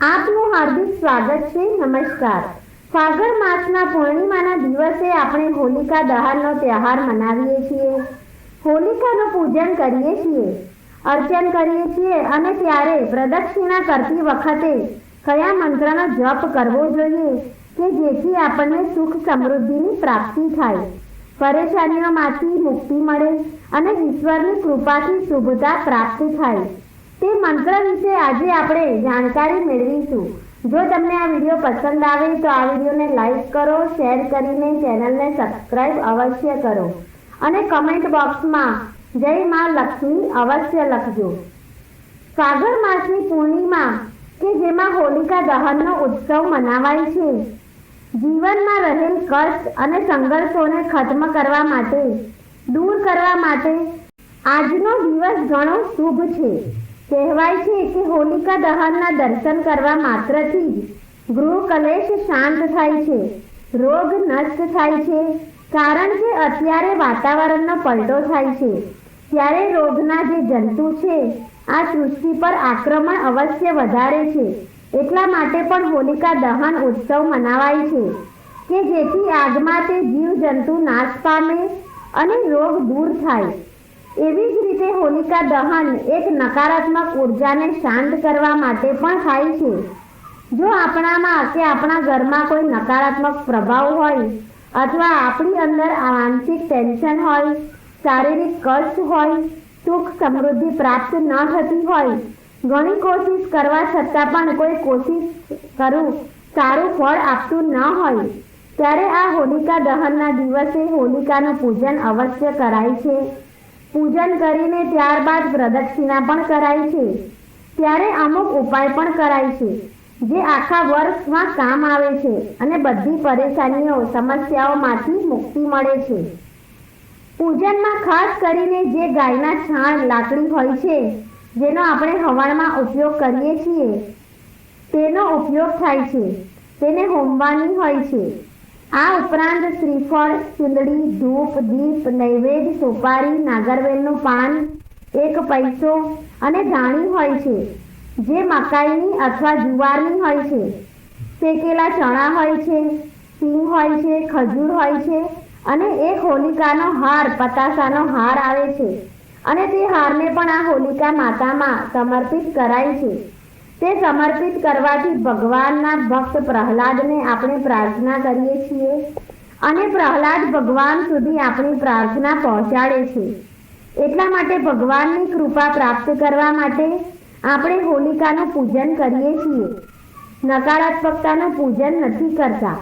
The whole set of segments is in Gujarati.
આપનું હાર્દિક સ્વાગત છે, નમસ્કાર. ફાગણ માસના પૂર્ણિમાના દિવસે આપણે હોલિકા દહનનો તહેવાર મનાવીએ છીએ. હોલિકાનું પૂજન કરીએ છીએ, અર્ચન કરીએ છીએ અને ત્યારે પ્રદક્ષિણા કરતી વખતે કયા મંત્રનો જપ કરવો જોઈએ કે જેથી આપણને સુખ સમૃદ્ધિની પ્રાપ્તિ થાય. પરેશાનીઓમાંથી મુક્તિ મળે અને ઈશ્વરની કૃપાથી શુભતા પ્રાપ્ત થાય. તે મંત્ર વિશે આજે આપણે જાણકારી મેળવીશું. જો તમને આ વીડિયો પસંદ આવે તો આ વિડીયોને લાઈક કરો, શેર કરીને ચેનલને સબસ્ક્રાઇબ અવશ્ય કરો. અને કમેન્ટ બોક્સમાં જય માં લક્ષ્મી અવશ્ય લખજો. ફાગણ માસની પૂર્ણિમા કે જેમાં હોલિકા દહનનો ઉત્સવ મનાવાય છે. જીવનમાં રહેલ કષ્ટ અને સંઘર્ષોને ખત્મ કરવા માટે, દૂર કરવા માટે આજનો દિવસ ઘણો શુભ છે. કહેવાય છે કે હોલિકા દહનના દર્શન કરવા માત્રથી જ ગૃહ કલેશ શાંત થાય છે, રોગ નષ્ટ થાય છે, કારણ કે અત્યારે વાતાવરણનો પલટો થાય છે. ત્યારે રોગના જે જંતુ છે, આ સૃષ્ટિ પર આક્રમણ અવશ્ય વધારે છે. એટલા માટે પણ હોલિકા દહન ઉત્સવ મનાવાય છે, કે જેથી આગમાં તે જીવજંતુ નાશ પામે અને રોગ દૂર થાય. એવી જ રીતે હોલિકા દહન એક નકારાત્મક ઉર્જાને શાંત કરવા માટે પણ થાય છે. જો આપણામાં કે આપણા ઘરમાં કોઈ નકારાત્મક પ્રભાવ હોય અથવા આપણી અંદર માનસિક ટેન્શન હોય, શારીરિક કષ્ટ હોય, સુખ સમૃદ્ધિ પ્રાપ્ત ન થતી હોય, ઘણી કોશિશ કરવા છતાં પણ કોઈ કોશિશ કરું સારું ફળ આપતું ન હોય, ત્યારે આ હોલિકા દહનના દિવસે હોલિકાનું પૂજન અવશ્ય કરાય છે. પૂજન કરીને ત્યારબાદ પ્રદક્ષિણા પણ કરાય છે. ત્યારે અમુક ઉપાય પણ કરાય છે, જે આખા વર્ષમાં કામ આવે છે અને બધી પરેશાનીઓ, સમસ્યાઓમાંથી મુક્તિ મળે છે. પૂજનમાં ખાસ કરીને જે ગાયના છાણ, લાકડી હોય છે, જેનો આપણે હવાણમાં ઉપયોગ કરીએ છીએ, તેનો ઉપયોગ થાય છે. તેને હોમવાની હોય છે. આ ઉપરાંત શ્રીફળ, ચુંદડી, ધૂપ, દીપ, નૈવેદ્ય, સોપારી, નાગરવેલનું પાન, એક પૈસો અને ધાણી હોય છે, જે મકાઈની અથવા જુવારની હોય છે. શેકેલા ચણા હોય છે, સિંગ હોય છે, ખજૂર હોય છે અને એક હોલિકાનો હાર, પતાસાનો હાર આવે છે. અને તે હારને પણ આ હોલિકા માતામાં સમર્પિત કરાય છે. તે સમર્પિત કરવાથી ભગવાનના ભક્ત પ્રહલાદને આપણે પ્રાર્થના કરીએ છીએ અને પ્રહલાદ ભગવાન સુધી આપણી પ્રાર્થના પહોંચાડે છે. એટલા માટે ભગવાનની કૃપા પ્રાપ્ત કરવા માટે આપણે હોલિકાનું પૂજન કરીએ છીએ. નકારાત્મકતાનું પૂજન નથી કરતા.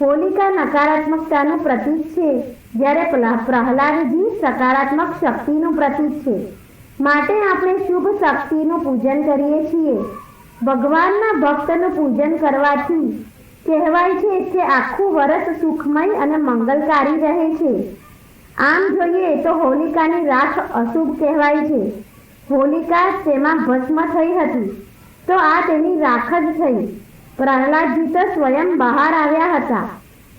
હોલિકા નકારાત્મકતાનું પ્રતીક છે, જ્યારે પ્રહલાદજી સકારાત્મક શક્તિનું પ્રતીક છે. માટે આપણે શુભ શક્તિનું પૂજન કરીએ છીએ. ભગવાનના ભક્તનું પૂજન કરવાથી કહેવાય છે કે આખું વર્ષ સુખમય અને મંગલકારી રહે છે. આમ જોઈએ તો હોલિકાની રાખ અશુભ કહેવાય છે. હોલિકા તેમાં ભસ્મ થઈ હતી, તો આ તેની રાખ જ થઈ. પ્રહલાદજી તો સ્વયં બહાર આવ્યા હતા.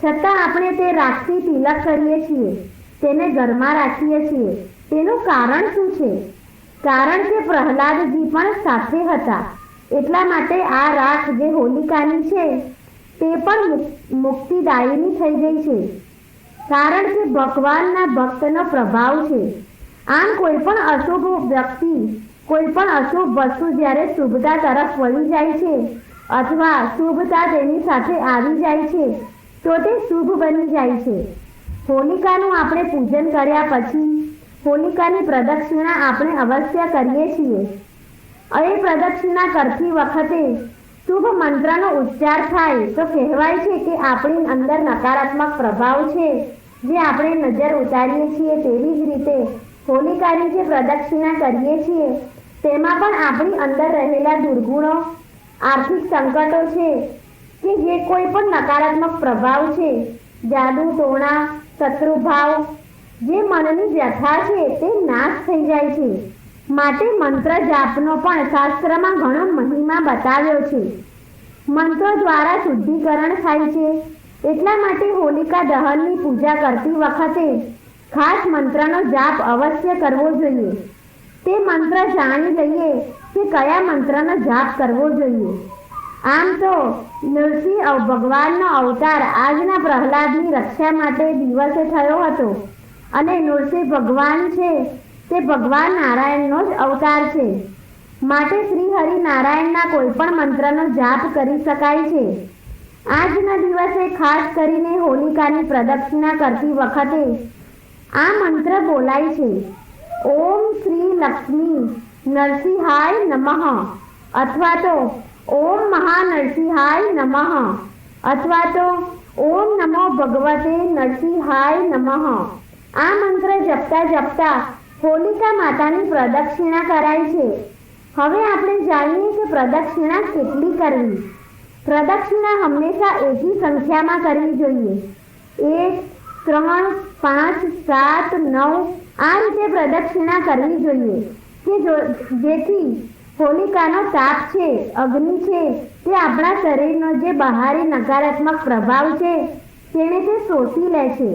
છતાં આપણે તે રાખથી તિલક કરીએ છીએ, તેને ઘરમાં રાખીએ છીએ. તેનું કારણ શું છે? કારણ કે પ્રહલાદજી પણ સાથે હતા. એટલા માટે આ રાખ જે હોલિકાની છે, તે પણ મુક્તિદાયીની થઈ ગઈ છે. કારણ કે ભગવાનના ભક્તનો પ્રભાવ છે. આમ કોઈ પણ અશુભ વ્યક્તિ, કોઈ પણ અશુભ વસ્તુ જ્યારે શુભતા તરફ વળી જાય છે, અથવા શુભતા તેની સાથે આવી જાય છે, તો તે શુભ બની જાય છે. હોલિકાનું આપણે પૂજન કર્યા પછી હોલિકાની પ્રદક્ષિણા આપણે અવશ્ય કરીએ છીએ. એ પ્રદક્ષિણા કરતી વખતે શુભ મંત્રનો ઉચ્ચાર થાય તો કહેવાય છે કે આપણી અંદર નકારાત્મક પ્રભાવ છે. જે આપણે નજર ઉતારીએ છીએ તેવી જ રીતે હોલિકાની જે પ્રદક્ષિણા કરીએ છીએ, તેમાં પણ આપણી અંદર રહેલા દુર્ગુણો, આર્થિક સંકટો છે કે જે કોઈ પણ નકારાત્મક પ્રભાવ છે. જાદુ, ટોણા, શત્રુભાવ જે મનની વ્યથા છે તે નાશ થઈ જાય છે. માટે મંત્ર જાપનો પણ શાસ્ત્રમાં ઘણો મહિમા બતાવ્યો છે. મંત્રો દ્વારા શુદ્ધિકરણ થાય છે. એટલા માટે હોલિકા દહનની પૂજા કરતી વખતે ખાસ મંત્રનો જાપ અવશ્ય કરવો જોઈએ. તે મંત્ર જાણી લઈએ કે કયા મંત્રનો જાપ કરવો જોઈએ. આમ તો નરસિંહ ભગવાનનો અવતાર આજના પ્રહલાદની રક્ષા માટે દિવસે થયો હતો. અને નૃસિંહ ભગવાન છે. તે ભગવાન નારાયણનો જ અવતાર છે. માટે શ્રી હરિ નારાયણના કોઈ પણ મંત્રનો જાપ કરી શકાય છે. આજના દિવસે ખાસ કરીને હોલિકાની પ્રદક્ષિણા કરતી વખતે આ મંત્ર બોલાય છે. ઓમ શ્રી લક્ષ્મી નરસિંહાય નમઃ અથવા તો ઓમ મહાનરસિંહાય નમઃ અથવા તો ઓમ નમો ભગવતે નરસિંહાય નમઃ આ મંત્ર જપતા જપતા હોલિકા માતાની પ્રદક્ષિણા કરાય છે. હવે આપણે જાણીએ કે પ્રદક્ષિણા કેટલી કરવી. પ્રદક્ષિણા હંમેશા એકી સંખ્યામાં કરવી જોઈએ. એક, ત્રણ, પાંચ, સાત, નવ, આ રીતે પ્રદક્ષિણા કરવી જોઈએ કે જેથી હોલિકાનો તાપ છે, અગ્નિ છે, તે આપણા શરીરનો જે બહારી નકારાત્મક પ્રભાવ છે તેને તે શોષી લે છે.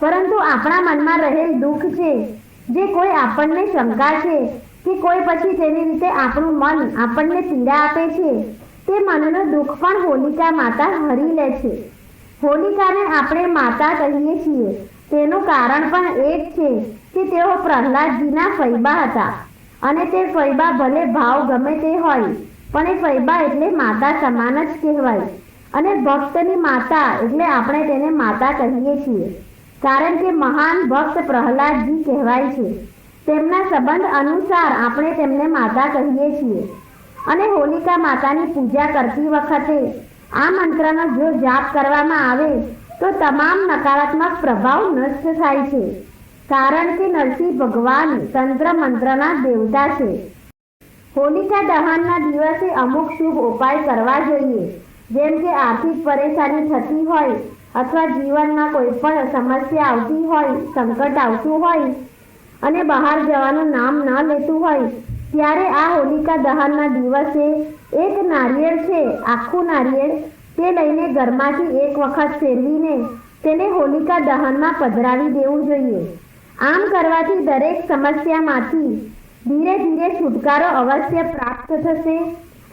પરંતુ આપણા મનમાં રહેલ દુઃખ છે, જે કોઈ આપણને શંકા છે કે કોઈ પછી તેની રીતે આપણું મન આપણને પીડા આપે છે, તે મનનું દુઃખ પણ હોલિકા માતા હરી લે છે. હોલિકાને આપણે માતા કહીએ છીએ. તેનું કારણ પણ એ જ છે કે તેઓ પ્રહલાદજીના ફૈબા હતા અને તે ફૈબા ભલે ભાવ ગમે તે હોય, પણ એ ફૈબા એટલે માતા સમાન જ કહેવાય અને ભક્તની માતા એટલે આપણે તેને માતા કહીએ છીએ. કારણ કે મહાન ભક્ત પ્રહલાદજી કહેવાય છે. તેમના સંબંધ અનુસાર આપણે તેમને માતા કહીએ છીએ. અને હોલિકા માતાની પૂજા કરતી વખતે આ મંત્રનો જો જાપ કરવામાં આવે, તો તમામ નકારાત્મક પ્રભાવ નષ્ટ થાય છે. કારણ કે નરસિંહ ભગવાન તંત્ર મંત્રના દેવતા છે. હોલિકા દહનના દિવસે અમુક શુભ ઉપાય કરવા જોઈએ. જેમ કે આર્થિક પરેશાની થતી હોય અથવા જીવનમાં કોઈ પણ સમસ્યા આવતી હોય, સંકટ આવતું હોય અને બહાર જવાનું નામ ન લેતું હોય, ત્યારે આ હોલિકા દહનના દિવસે એક નારિયેળ છે, આખું નારિયેળ, તે લઈને ઘરમાંથી એક વખત ફેરવીને તેને હોલિકા દહનમાં પધરાવી દેવું જોઈએ. આમ કરવાથી દરેક સમસ્યામાંથી ધીરે ધીરે છુટકારો અવશ્ય પ્રાપ્ત થશે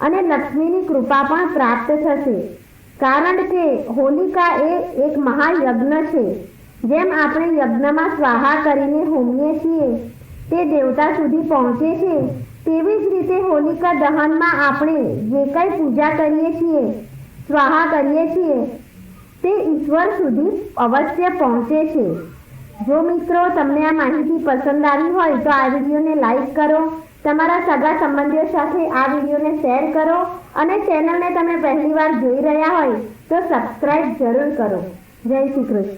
અને લક્ષ્મીની કૃપા પણ પ્રાપ્ત થશે. કારણ કે હોલિકા એ એક મહાયજ્ઞ છે, જેમ આપણે યજ્ઞમાં સ્વાહા કરીને હોમીએ છીએ, તે દેવતા સુધી પહોંચે છે, તેવી જ રીતે હોલિકા દહનમાં આપણે જે કંઈ પૂજા કરીએ છીએ, સ્વાહા કરીએ છીએ, તે ઈશ્વર સુધી અવશ્ય પહોંચે છે. જો મિત્રો તમને આ માહિતી પસંદ આવી હોય તો આ વિડીયોને લાઈક કરો તમારા સગા સંબંધીઓ સાથે આ વિડીયોને શેર કરો અને ચેનલને તમે પહેલીવાર જોઈ રહ્યા હોય તો સબસ્ક્રાઇબ જરૂર કરો. જય શ્રી કૃષ્ણ.